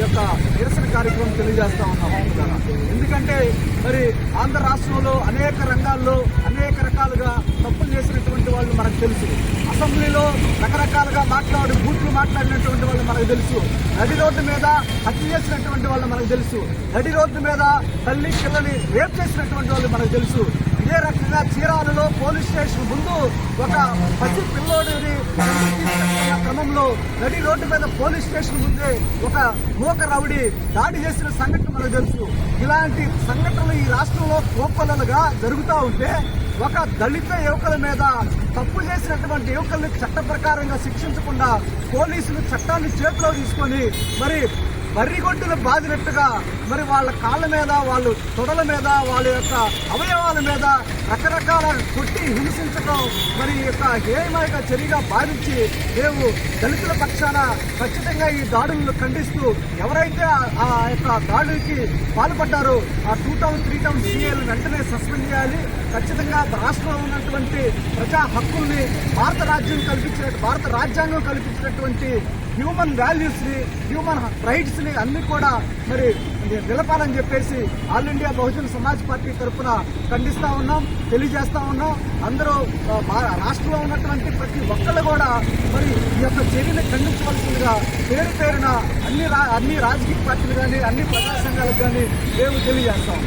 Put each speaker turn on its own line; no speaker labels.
యొక్క నిరసన కార్యక్రమం తెలియజేస్తా ఉన్నాం. ఎందుకంటే మరి ఆంధ్ర రాష్ట్రంలో అనేక రంగాల్లో అనేక రకాలుగా తప్పులు చేసినటువంటి వాళ్ళు మనకు తెలుసు. అసెంబ్లీలో రకరకాలుగా మాట్లాడు బూట్లు మాట్లాడినటువంటి వాళ్ళు మనకు తెలుసు. నడి రోడ్డు మీద హత్య చేసినటువంటి వాళ్ళు మనకు తెలుసు. నడి రోడ్డు మీద తల్లి పిల్లని రేప్ చేసినటువంటి వాళ్ళు మనకు తెలుసు. ఇదే రకంగా చీరాలలో పోలీస్ స్టేషన్ ముందు ఒక పసి పిల్లోడిని తీసుకెళ్తున్న నడి రోడ్డు మీద పోలీస్ స్టేషన్ ముందే ఒక మూక రౌడీ దాడి చేసిన సంఘటన మనకు తెలుసు. ఇలాంటి సంఘటనలు ఈ రాష్ట్రంలో కోపలలుగా జరుగుతూ ఉంటే ఒక దళిత యువకుల మీద తప్పు చేసినటువంటి యువకుల్ని చట్ట ప్రకారంగా శిక్షించకుండా పోలీసులు చట్టాన్ని చేతిలో తీసుకొని మరి బర్రిగొడ్డులు బాధినట్టుగా మరి వాళ్ళ కాళ్ళ మీద వాళ్ళు తొడల మీద వాళ్ళ యొక్క అవయవాల మీద రకరకాల కొట్టి హింసించడం మరి యొక్క హేయమైన చర్యగా భావించి మేము దళితుల పక్షాన ఖచ్చితంగా ఈ దాడులను ఖండిస్తూ ఎవరైతే ఆ- యొక్క దాడులకి పాల్పడ్డారో ఆ టూ టౌన్ త్రీ టౌన్ సీఏలు వెంటనే సస్పెండ్ చేయాలి. ఖచ్చితంగా రాష్ట్రంలో ఉన్నటువంటి ప్రజా హక్కుల్ని భారత రాజ్యం కల్పించిన భారత రాజ్యాంగం కల్పించినటువంటి హ్యూమన్ వాల్యూస్ని హ్యూమన్ రైట్స్ని అన్ని కూడా మరి నిలపాలని చెప్పేసి all India Bahujan Samaj party తరఫున ఖండిస్తా ఉన్నాం తెలియజేస్తా ఉన్నాం. అందరూ రాష్ట్రంలో ఉన్నటువంటి ప్రతి ఒక్కళ్ళు కూడా మరి ఈ యొక్క చర్యను ఖండించవలసిందిగా పేరు పేరున అన్ని రా- అన్ని రాజకీయ పార్టీలు కానీ అన్ని ప్రజా సంఘాలకు కానీ మేము తెలియజేస్తాం.